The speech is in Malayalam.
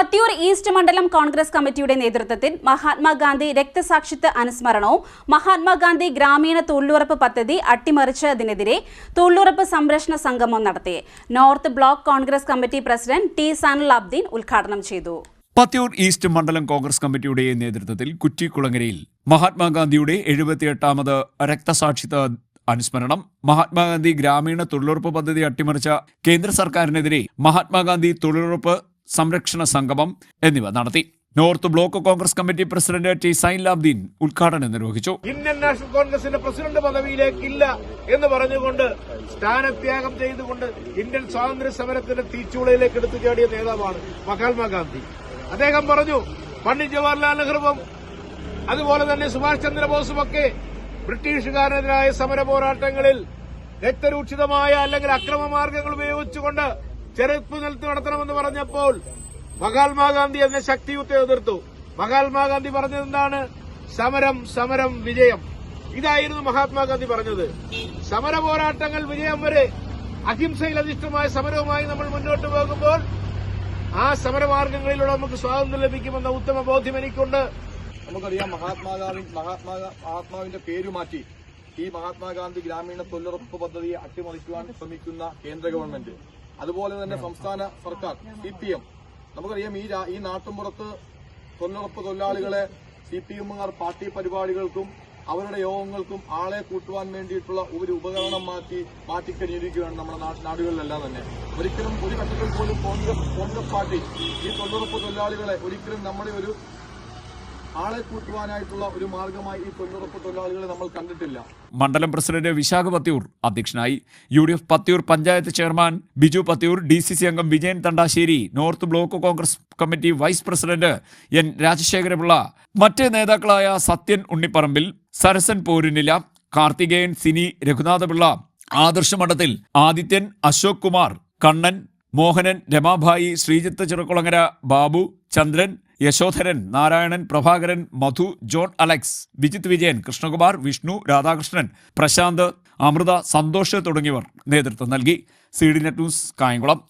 പത്തിയൂർ ഈസ്റ്റ് മണ്ഡലം കോൺഗ്രസ് കമ്മിറ്റിയുടെ നേതൃത്വത്തിൽ മഹാത്മാഗാന്ധി രക്തസാക്ഷിത്വ അനുസ്മരണവും മഹാത്മാഗാന്ധി ഗ്രാമീണ തൊഴിലുറപ്പ് പദ്ധതി അട്ടിമറിച്ചതിനെതിരെ തൊഴിലുറപ്പ് സംരക്ഷണ സംഗമം നടത്തി. North block Congress committee president T Sanul Abdeen ഉദ്ഘാടനം ചെയ്തു. പത്തിയൂർ ഈസ്റ്റ് മണ്ഡലം കോൺഗ്രസ് കമ്മിറ്റിയുടെ നേതൃത്വത്തിൽ കുറ്റിക്കുളങ്ങരയിൽ മഹാത്മാഗാന്ധിയുടെ എഴുപത്തിയെട്ടാമത് രക്തസാക്ഷിത്വ അനുസ്മരണം മഹാത്മാഗാന്ധി ഗ്രാമീണ തൊഴിലുറപ്പ് പദ്ധതി അട്ടിമറിച്ച കേന്ദ്ര സർക്കാരിനെതിരെ മഹാത്മാഗാന്ധി തൊഴിലുറപ്പ് സംരക്ഷണ സംഗമം എന്നിവ നടത്തി. North block Congress committee president T Sain Labdeen ഉദ്ഘാടനം നിർവഹിച്ചു. ഇന്ത്യൻ നാഷണൽ കോൺഗ്രസിന്റെ പ്രസിഡന്റ് പദവിയിലേക്കില്ല എന്ന് പറഞ്ഞുകൊണ്ട് സ്ഥാനത്യാഗം ചെയ്തുകൊണ്ട് ഇന്ത്യൻ സ്വാതന്ത്ര്യ സമരത്തിന്റെ തീച്ചുളയിലേക്ക് എടുത്തു ചാടിയ നേതാവാണ് മഹാത്മാഗാന്ധി അദ്ദേഹം പറഞ്ഞു പണ്ഡിറ്റ് ജവഹർലാൽ നെഹ്റുവും അതുപോലെ തന്നെ സുഭാഷ് ചന്ദ്രബോസും ഒക്കെ ബ്രിട്ടീഷുകാരനെതിരായ സമര പോരാട്ടങ്ങളിൽ രക്തരൂക്ഷിതമായ അല്ലെങ്കിൽ അക്രമമാർഗങ്ങൾ ഉപയോഗിച്ചുകൊണ്ട് ചെറുപ്പ് നിലത്ത് നടത്തണമെന്ന് പറഞ്ഞപ്പോൾ മഹാത്മാഗാന്ധി അതിനെ ശക്തിയുക്തി എതിർത്തു. മഹാത്മാഗാന്ധി പറഞ്ഞത് എന്താണ്? സമരം സമരം വിജയം. ഇതായിരുന്നു മഹാത്മാഗാന്ധി പറഞ്ഞത്. സമര പോരാട്ടങ്ങൾ വിജയം വരെ അഹിംസയിൽ അധിഷ്ഠമായ സമരവുമായി നമ്മൾ മുന്നോട്ട് പോകുമ്പോൾ ആ സമരമാർഗങ്ങളിലൂടെ നമുക്ക് സ്വാതന്ത്ര്യം ലഭിക്കുമെന്ന ഉത്തമ ബോധ്യം എനിക്കുണ്ട്. നമുക്കറിയാം മഹാത്മാഗാന്ധി മഹാത്മാ മഹാത്മാവിന്റെ പേര് മാറ്റി ഈ മഹാത്മാഗാന്ധി ഗ്രാമീണ തൊഴിലുറപ്പ് പദ്ധതിയെ അട്ടിമറിക്കുവാൻ ശ്രമിക്കുന്ന കേന്ദ്ര ഗവൺമെന്റ്. അതുപോലെ തന്നെ സംസ്ഥാന സർക്കാർ സി പി എം. നമുക്കറിയാം ഈ ഈ നാട്ടുമ്പുറത്ത് തൊഴിലുറപ്പ് തൊഴിലാളികളെ സി പി എമ്മുകാർ പാർട്ടി പരിപാടികൾക്കും അവരുടെ യോഗങ്ങൾക്കും ആളെ കൂട്ടുവാൻ വേണ്ടിയിട്ടുള്ള ഒരു ഉപകരണം മാറ്റി മാറ്റിക്കഴിഞ്ഞിരിക്കുകയാണ് നമ്മുടെ നാടുകളിലെല്ലാം തന്നെ. ഒരിക്കലും ഒരു ഘട്ടത്തിൽ പോലും കോൺഗ്രസ് കോൺഗ്രസ് പാർട്ടി ഈ തൊഴിലുറപ്പ് തൊഴിലാളികളെ ഒരിക്കലും നമ്മുടെ ഒരു ആളെ കൂട്ടുവാനായിട്ടുള്ള ഒരു മാർഗമായി ഈ തൊഴിലുറപ്പ് തൊഴിലാളികളെ നമ്മൾ കണ്ടിട്ടില്ല. മണ്ഡലം പ്രസിഡന്റ് വിശാഖ പത്തിയൂർ അധ്യക്ഷനായി U D F Pathiyoor panchayat chairman Biju Pathiyoor D C C അംഗം Vijayan Thandasseri north block Congress committee vice president N Rajasekharapillai മറ്റ് നേതാക്കളായ സത്യൻ ഉണ്ണിപ്പറമ്പിൽ സരസൻ പോരുനില കാർത്തികേയൻ സിനി രഘുനാഥപിള്ള ആദർശ മഠത്തിൽ ആദിത്യൻ അശോക് കുമാർ കണ്ണൻ മോഹനൻ രമാഭായി ശ്രീജിത്ത് ചെറുക്കുളങ്ങര ബാബു ചന്ദ്രൻ യശോധരൻ നാരായണൻ പ്രഭാകരൻ മധു ജോൺ അലക്സ് വിജിത് വിജയൻ കൃഷ്ണകുമാർ വിഷ്ണു രാധാകൃഷ്ണൻ പ്രശാന്ത് അമൃത സന്തോഷ് തുടങ്ങിയവർ നേതൃത്വം നൽകി. C D net news Kayamkulam.